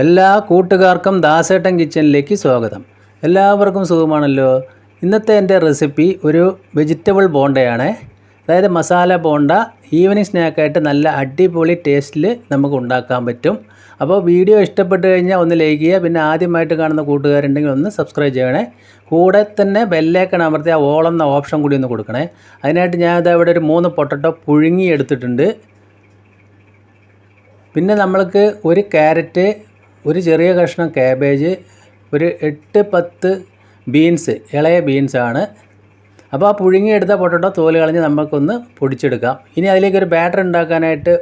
എല്ലാ കൂട്ടുകാർക്കും ദാസേട്ടൻ കിച്ചണിലേക്ക് സ്വാഗതം. എല്ലാവർക്കും സുഖമാണല്ലോ? ഇന്നത്തെ എന്റെ റെസിപ്പി ഒരു വെജിറ്റബിൾ ബോണ്ടയാണ്. അതായത് മസാല ബോണ്ട ഈവനിങ് സ്നാക്കായിട്ട് നല്ല അടിപൊളി ടേസ്റ്റിൽ നമുക്ക് ഉണ്ടാക്കാൻ പറ്റും. അപ്പോൾ വീഡിയോ ഇഷ്ടപ്പെട്ട് കഴിഞ്ഞാൽ ഒന്ന് ലൈക്ക് ചെയ്യുക പിന്നെ ആദ്യമായിട്ട് കാണുന്ന കൂട്ടുകാരുണ്ടെങ്കിൽ ഒന്ന് സബ്സ്ക്രൈബ് ചെയ്യണേ. കൂടെ തന്നെ ബെല്ലേക്കൺ അമർത്തി ആ ഓളെന്ന ഓപ്ഷൻ കൂടി ഒന്ന് കൊടുക്കണേ. അതിനായിട്ട് ഞാൻ ഇതാ ഇവിടെ ഒരു മൂന്ന് പൊട്ടറ്റോ പുഴുങ്ങി എടുത്തിട്ടുണ്ട്. പിന്നെ നമ്മൾക്ക് ഒരു ക്യാരറ്റ് ഒരു ചെറിയ കഷ്ണം കാബേജ് ഒരു എട്ട് പത്ത് ബീൻസ് ഇളയ ബീൻസാണ് അപ്പോൾ ആ പുഴുങ്ങിയെടുത്ത പൊട്ടറ്റോ തോൽ കളഞ്ഞ് നമുക്കൊന്ന് പൊടിച്ചെടുക്കാം. ഇനി അതിലേക്ക് ഒരു ബാറ്റർ ഉണ്ടാക്കാനായിട്ട്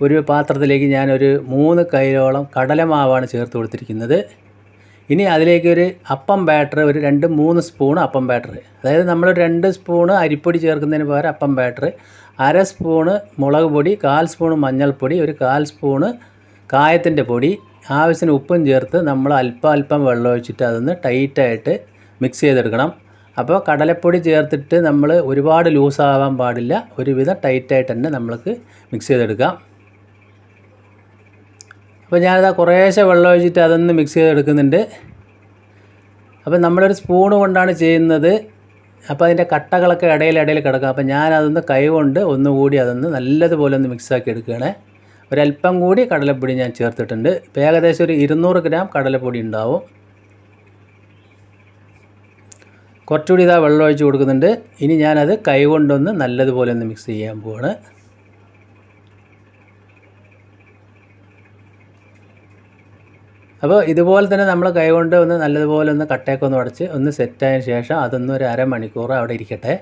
ഒരു പാത്രത്തിലേക്ക് ഞാനൊരു മൂന്ന് കൈലോളം കടലമാവാണ് ചേർത്ത് കൊടുത്തിരിക്കുന്നത്. ഇനി അതിലേക്ക് ഒരു അപ്പം ബാറ്റർ ഒരു രണ്ട് മൂന്ന് സ്പൂൺ അപ്പം ബാറ്റർ അതായത് നമ്മൾ രണ്ട് സ്പൂണ് അരിപ്പൊടി ചേർക്കുന്നതിന് പകരം അപ്പം ബാറ്റർ അര സ്പൂണ് മുളക് പൊടി കാൽ സ്പൂണ് മഞ്ഞൾപ്പൊടി ഒരു കാൽ സ്പൂണ് കായത്തിന്റെ പൊടി ആവശ്യത്തിന് ഉപ്പും ചേർത്ത് നമ്മൾ അല്പം അല്പം വെള്ളം ഒഴിച്ചിട്ട് അതൊന്ന് ടൈറ്റായിട്ട് മിക്സ് ചെയ്തെടുക്കണം. അപ്പോൾ കടലപ്പൊടി ചേർത്തിട്ട് നമ്മൾ ഒരുപാട് ലൂസാവാൻ പാടില്ല. ഒരുവിധം ടൈറ്റായിട്ട് തന്നെ നമ്മൾക്ക് മിക്സ് ചെയ്തെടുക്കാം. അപ്പോൾ ഞാനത് കുറേശ്ശെ വെള്ളം ഒഴിച്ചിട്ട് അതൊന്ന് മിക്സ് ചെയ്തെടുക്കുന്നുണ്ട്. അപ്പോൾ നമ്മളൊരു സ്പൂണ് കൊണ്ടാണ് ചെയ്യുന്നത്. അപ്പോൾ അതിന്റെ കട്ടകളൊക്കെ ഇടയിൽ ഇടയിൽ കിടക്കാം. അപ്പോൾ ഞാനതൊന്ന് കൈ കൊണ്ട് ഒന്നുകൂടി അതൊന്ന് നല്ലതുപോലെ ഒന്ന് മിക്സാക്കി എടുക്കുകയാണ്. ഒരല്പം കൂടി കടലപ്പൊടി ഞാൻ ചേർത്തിട്ടുണ്ട്. ഇപ്പോൾ ഏകദേശം ഒരു ഇരുന്നൂറ് ഗ്രാം കടലപ്പൊടി ഉണ്ടാവും. കുറച്ചുകൂടി ഇതാ വെള്ളം ഒഴിച്ച് കൊടുക്കുന്നുണ്ട്. ഇനി ഞാനത് കൈ കൊണ്ടൊന്ന് നല്ലതുപോലെ ഒന്ന് മിക്സ് ചെയ്യാൻ പോവാണ്. അപ്പോൾ ഇതുപോലെ തന്നെ നമ്മൾ കൈകൊണ്ട് ഒന്ന് നല്ലതുപോലെ ഒന്ന് കട്ടയൊക്കെ ഒന്ന് ഉടച്ച് ഒന്ന് സെറ്റായതിന് ശേഷം അതൊന്ന് ഒരു അരമണിക്കൂർ അവിടെ ഇരിക്കട്ടെ.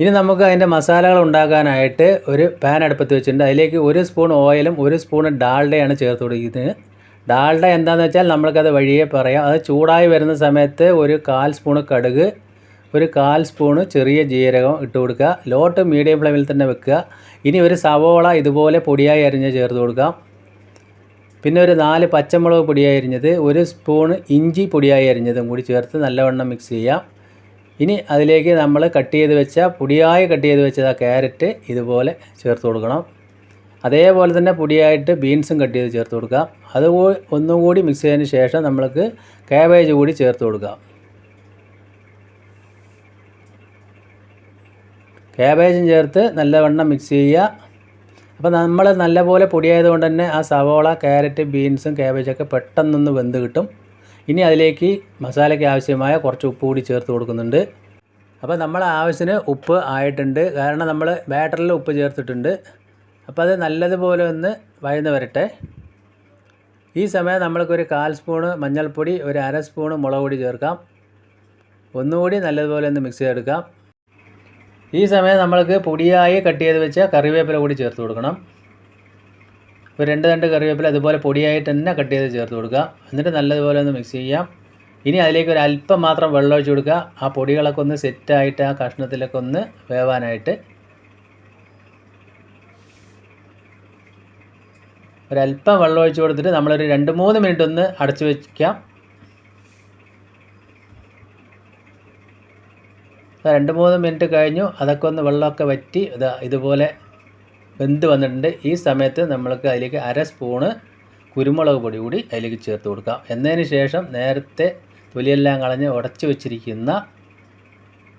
ഇനി നമുക്ക് അതിന്റെ മസാലകൾ ഉണ്ടാക്കാനായിട്ട് ഒരു പാൻ അടുപ്പത്ത് വെച്ചിട്ടുണ്ട്. അതിലേക്ക് ഒരു സ്പൂൺ ഓയിലും ഒരു സ്പൂൺ ഡാൾഡയാണ് ചേർത്ത് കൊടുക്കുന്നത് ഡാൾഡ എന്താണെന്ന് വെച്ചാൽ നമ്മൾക്കത് വഴിയേ പറയാം. അത് ചൂടായി വരുന്ന സമയത്ത് ഒരു കാൽ സ്പൂണ് കടുക് ഒരു കാൽ സ്പൂണ് ചെറിയ ജീരകം ഇട്ട് കൊടുക്കുക. ലോട്ട് മീഡിയം ഫ്ലെയിമിൽ തന്നെ വെക്കുക. ഇനി ഒരു സവോള ഇതുപോലെ പൊടിയായി അരിഞ്ഞ് ചേർത്ത് കൊടുക്കാം പിന്നെ ഒരു നാല് പച്ചമുളക് പൊടിയായി അരിഞ്ഞത് ഒരു സ്പൂൺ ഇഞ്ചി പൊടിയായി അരിഞ്ഞതും കൂടി ചേർത്ത് നല്ലവണ്ണം മിക്സ് ചെയ്യാം. ഇനി അതിലേക്ക് നമ്മൾ കട്ട് ചെയ്ത് വെച്ച പൊടിയായി കട്ട് ചെയ്ത് വെച്ചത് ആ ക്യാരറ്റ് ഇതുപോലെ ചേർത്ത് കൊടുക്കണം. അതേപോലെ തന്നെ പൊടിയായിട്ട് ബീൻസും കട്ട് ചെയ്ത് ചേർത്ത് കൊടുക്കാം അത് ഒന്നും കൂടി മിക്സ് ചെയ്തതിന് ശേഷം നമ്മൾക്ക് കാബേജ് കൂടി ചേർത്ത് കൊടുക്കാം കാബേജും ചേർത്ത് നല്ലവണ്ണം മിക്സ് ചെയ്യുക. അപ്പോൾ നമ്മൾ നല്ലപോലെ പൊടിയായതുകൊണ്ട് തന്നെ ആ സവോള ക്യാരറ്റ് ബീൻസും കാബേജൊക്കെ പെട്ടെന്നൊന്ന് വെന്ത് കിട്ടും. ഇനി അതിലേക്ക് മസാലയ്ക്ക് ആവശ്യമായ കുറച്ച് ഉപ്പ് കൂടി ചേർത്ത് കൊടുക്കുന്നുണ്ട്. അപ്പോൾ നമ്മൾ ആവശ്യത്തിന് ഉപ്പ് ആയിട്ടുണ്ട്. കാരണം നമ്മൾ ബാറ്ററിൽ ഉപ്പ് ചേർത്തിട്ടുണ്ട്. അപ്പോൾ അത് നല്ലതുപോലെ ഒന്ന് വഴന്ന് വരട്ടെ. ഈ സമയം നമ്മൾക്കൊരു കാൽ സ്പൂണ് മഞ്ഞൾപ്പൊടി ഒരു അര സ്പൂണ് മുളക് പൊടി ചേർക്കാം. ഒന്നുകൂടി നല്ലതുപോലെ ഒന്ന് മിക്സ് ചെയ്തെടുക്കാം. ഈ സമയം നമ്മൾക്ക് പൊടിയായി കട്ട് ചെയ്ത് വെച്ച കറിവേപ്പില കൂടി ചേർത്ത് കൊടുക്കണം. ഒരു രണ്ട് രണ്ട് കറിവേപ്പില അതുപോലെ പൊടിയായിട്ട് തന്നെ കട്ട് ചെയ്ത് ചേർത്ത് കൊടുക്കുക. എന്നിട്ട് നല്ലതുപോലെ ഒന്ന് മിക്സ് ചെയ്യാം ഇനി അതിലേക്ക് ഒരു അല്പം മാത്രം വെള്ളം ഒഴിച്ച് കൊടുക്കുക. ആ പൊടികളൊക്കെ ഒന്ന് സെറ്റായിട്ട് ആ കഷ്ണത്തിലൊക്കെ ഒന്ന് വേവാനായിട്ട് ഒരല്പം വെള്ളം ഒഴിച്ച് കൊടുത്തിട്ട് നമ്മളൊരു രണ്ട് മൂന്ന് മിനിറ്റ് ഒന്ന് അടച്ചു വയ്ക്കാം രണ്ട് മൂന്ന് മിനിറ്റ് കഴിഞ്ഞു. അതൊക്കെ ഒന്ന് വെള്ളമൊക്കെ വറ്റി ഇത് ഇതുപോലെ വെന്ത് വന്നിട്ടുണ്ട്. ഈ സമയത്ത് നമ്മൾക്ക് അതിലേക്ക് അര സ്പൂണ് കുരുമുളക് പൊടി കൂടി അതിലേക്ക് ചേർത്ത് കൊടുക്കാം. എന്നതിന് ശേഷം നേരത്തെ തൊലിയെല്ലാം കളഞ്ഞ് ഉടച്ച് വെച്ചിരിക്കുന്ന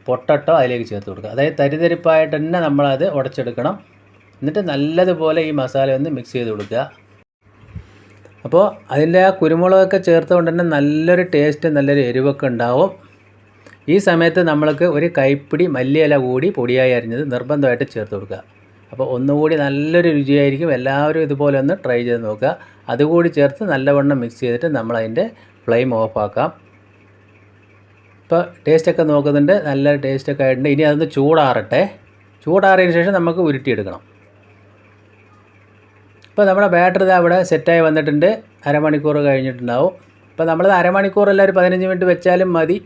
പൊട്ടട്ടോ അതിലേക്ക് ചേർത്ത് കൊടുക്കുക അതായത് തരിതരിപ്പായിട്ട് തന്നെ നമ്മളത് ഉടച്ചെടുക്കണം. എന്നിട്ട് നല്ലതുപോലെ ഈ മസാല ഒന്ന് മിക്സ് ചെയ്ത് കൊടുക്കുക. അപ്പോൾ അതിന്റെ ആ കുരുമുളകൊക്കെ ചേർത്തുകൊണ്ട് തന്നെ നല്ലൊരു ടേസ്റ്റ് നല്ലൊരു എരിവൊക്കെ ഉണ്ടാവും. ഈ സമയത്ത് നമ്മൾക്ക് ഒരു കൈപ്പിടി മല്ലിയില കൂടി പൊടിയായി അരിഞ്ഞത് നിർബന്ധമായിട്ട് ചേർത്ത് കൊടുക്കുക. അപ്പോൾ ഒന്നുകൂടി നല്ലൊരു രുചിയായിരിക്കും. എല്ലാവരും ഇതുപോലെ ഒന്ന് ട്രൈ ചെയ്ത് നോക്കുക. അതുകൂടി ചേർത്ത് നല്ലവണ്ണം മിക്സ് ചെയ്തിട്ട് നമ്മൾ അതിന്റെ ഫ്ലെയിം ഓഫാക്കാം. ഇപ്പോൾ ടേസ്റ്റൊക്കെ നോക്കുന്നുണ്ട്. നല്ല ടേസ്റ്റൊക്കെ ആയിട്ടുണ്ട്. ഇനി അതൊന്ന് ചൂടാറട്ടെ. ചൂടാറിയതിന് ശേഷം നമുക്ക് ഉരുട്ടിയെടുക്കണം. ഇപ്പോൾ നമ്മുടെ ബാറ്ററി അവിടെ സെറ്റായി വന്നിട്ടുണ്ട്. അരമണിക്കൂർ കഴിഞ്ഞിട്ടുണ്ടാവും. ഇപ്പോൾ നമ്മളത് അരമണിക്കൂറല്ല ഒരു പതിനഞ്ച് മിനിറ്റ് വെച്ചാലും മതി.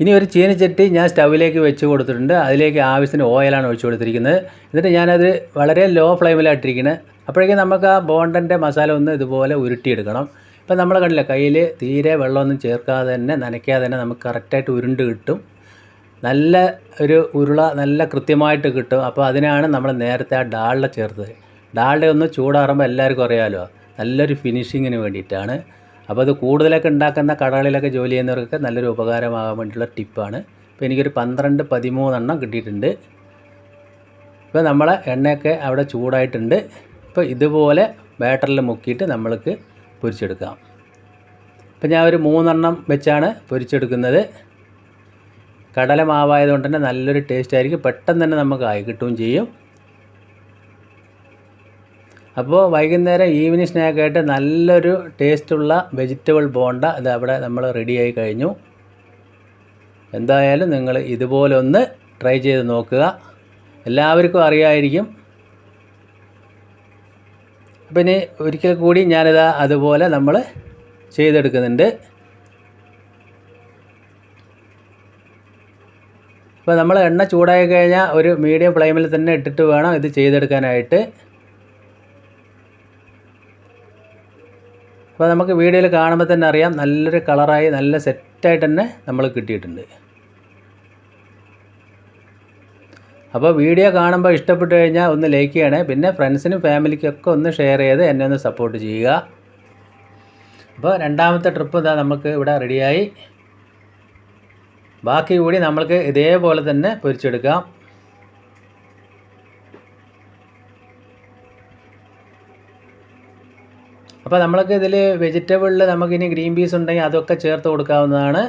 ഇനി ഒരു ചീനച്ചട്ടി ഞാൻ സ്റ്റൗവിലേക്ക് വെച്ച് കൊടുത്തിട്ടുണ്ട്. അതിലേക്ക് ആവശ്യത്തിന് ഓയിലാണ് ഒഴിച്ച് കൊടുത്തിരിക്കുന്നത്. എന്നിട്ട് ഞാനത് വളരെ ലോ ഫ്ലെയിമിലായിട്ടിരിക്കുന്നത് അപ്പോഴേക്കും നമുക്ക് ആ ബോണ്ടന്റെ മസാല ഒന്ന് ഇതുപോലെ ഉരുട്ടിയെടുക്കണം. ഇപ്പം നമ്മൾ കണ്ടില്ല കയ്യിൽ തീരെ വെള്ളമൊന്നും ചേർക്കാതെ തന്നെ നനയ്ക്കാതെ തന്നെ നമുക്ക് കറക്റ്റായിട്ട് ഉരുണ്ട് കിട്ടും. നല്ല ഒരു ഉരുള നല്ല കൃത്യമായിട്ട് കിട്ടും. അപ്പോൾ അതിനാണ് നമ്മൾ നേരത്തെ ആ ഡാളില ചേർത്തത്. ഡാളിഡ ഒന്ന് ചൂടാറുമ്പോൾ എല്ലാവർക്കും അറിയാമല്ലോ നല്ലൊരു ഫിനിഷിങ്ങിന് വേണ്ടിയിട്ടാണ്. അപ്പോൾ അത് കൂടുതലൊക്കെ ഉണ്ടാക്കുന്ന കടകളിലൊക്കെ ജോലി ചെയ്യുന്നവർക്കൊക്കെ നല്ലൊരു ഉപകാരമാകാൻ വേണ്ടിയിട്ടുള്ള ടിപ്പാണ്. ഇപ്പോൾ എനിക്കൊരു പന്ത്രണ്ട് പതിമൂന്നെണ്ണം കിട്ടിയിട്ടുണ്ട്. ഇപ്പോൾ നമ്മളെ എണ്ണയൊക്കെ അവിടെ ചൂടായിട്ടുണ്ട്. ഇപ്പോൾ ഇതുപോലെ ബാറ്ററിൽ മുക്കിയിട്ട് നമ്മൾക്ക് പൊരിച്ചെടുക്കാം. ഇപ്പം ഞാൻ ഒരു മൂന്നെണ്ണം വെച്ചാണ് പൊരിച്ചെടുക്കുന്നത്. കടല മാവായതുകൊണ്ട് തന്നെ നല്ലൊരു ടേസ്റ്റ് ആയിരിക്കും. പെട്ടെന്ന് തന്നെ നമുക്ക് ആയി കിട്ടുകയും ചെയ്യും. അപ്പോൾ വൈകുന്നേരം ഈവനിങ് സ്നാക്കായിട്ട് നല്ലൊരു ടേസ്റ്റുള്ള വെജിറ്റബിൾ ബോണ്ട ഇത് അവിടെ നമ്മൾ റെഡിയായി കഴിഞ്ഞു. എന്തായാലും നിങ്ങൾ ഇതുപോലെ ഒന്ന് ട്രൈ ചെയ്ത് നോക്കുക. എല്ലാവർക്കും അറിയായിരിക്കും. അപ്പം ഇനി ഒരിക്കൽ കൂടി ഞാനിത് അതുപോലെ നമ്മൾ ചെയ്തെടുക്കുന്നുണ്ട്. അപ്പോൾ നമ്മൾ എണ്ണ ചൂടായി കഴിഞ്ഞാൽ ഒരു മീഡിയം ഫ്ലെയിമിൽ തന്നെ ഇട്ടിട്ട് വേണം ഇത് ചെയ്തെടുക്കാനായിട്ട്. അപ്പോൾ നമുക്ക് വീഡിയോയിൽ കാണുമ്പോൾ തന്നെ അറിയാം നല്ലൊരു കളറായി നല്ല സെറ്റായിട്ട് തന്നെ നമ്മൾ കിട്ടിയിട്ടുണ്ട്. അപ്പോൾ വീഡിയോ കാണുമ്പോൾ ഇഷ്ടപ്പെട്ടു കഴിഞ്ഞാൽ ഒന്ന് ലൈക്ക് ചെയ്യണേ പിന്നെ ഫ്രണ്ട്സിനും ഫാമിലിക്കൊക്കെ ഒന്ന് ഷെയർ ചെയ്ത് എന്നെ ഒന്ന് സപ്പോർട്ട് ചെയ്യുക. അപ്പോൾ രണ്ടാമത്തെ ട്രിപ്പ് ഇതാ നമുക്ക് ഇവിടെ റെഡിയായി ബാക്കി കൂടി നമ്മൾക്ക് ഇതേപോലെ തന്നെ പൊരിച്ചെടുക്കാം. അപ്പോൾ നമ്മൾക്ക് ഇതിൽ വെജിറ്റബിളിൽ നമുക്കിനി ഗ്രീൻ പീസ് ഉണ്ടെങ്കിൽ അതൊക്കെ ചേർത്ത് കൊടുക്കാവുന്നതാണ്.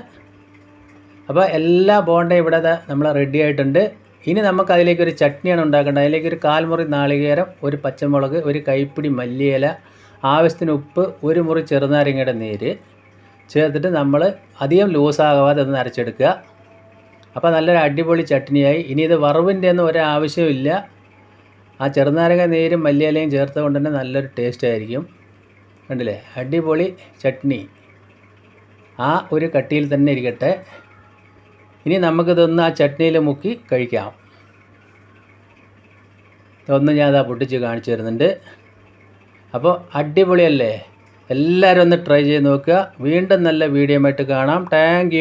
അപ്പോൾ എല്ലാ ബോണ്ട ഇവിടെ നമ്മൾ റെഡി ആയിട്ടുണ്ട്. ഇനി നമുക്ക് അതിലേക്ക് ഒരു ചട്നിയാണ് ഉണ്ടാക്കേണ്ടത്. അതിലേക്ക് ഒരു കാൽമുറി നാളികേരം ഒരു പച്ചമുളക് ഒരു കൈപ്പിടി മല്ലിയില ആവശ്യത്തിന് ഉപ്പ് ഒരു മുറി ചെറുനാരങ്ങയുടെ നീര് ചേർത്തിട്ട് നമ്മൾ അധികം ലൂസാകാതെ ഒന്ന് അരച്ചെടുക്കുക. അപ്പോൾ നല്ലൊരു അടിപൊളി ചട്നിയായി. ഇനി ഇത് വറവിന്റെ ഒന്നും ഒരാവശ്യമില്ല ആ ചെറുനാരങ്ങ നീരും മല്ലിയിലയും ചേർത്തുകൊണ്ട് തന്നെ നല്ലൊരു ടേസ്റ്റ് ആയിരിക്കും. കണ്ടില്ലേ? അടിപൊളി ചട്നി. ആ ഒരു കട്ടിയിൽ തന്നെ ഇരിക്കട്ടെ. ഇനി നമുക്കിതൊന്ന് ആ ചട്നിയിൽ മുക്കി കഴിക്കാം. ഒന്ന് ഞാൻ അതാ പൊട്ടിച്ച് കാണിച്ചു തരുന്നുണ്ട്. അപ്പോൾ അടിപൊളിയല്ലേ? എല്ലാവരും ഒന്ന് ട്രൈ ചെയ്ത് നോക്കുക. വീണ്ടും നല്ല വീഡിയോ ആയിട്ട് കാണാം. താങ്ക്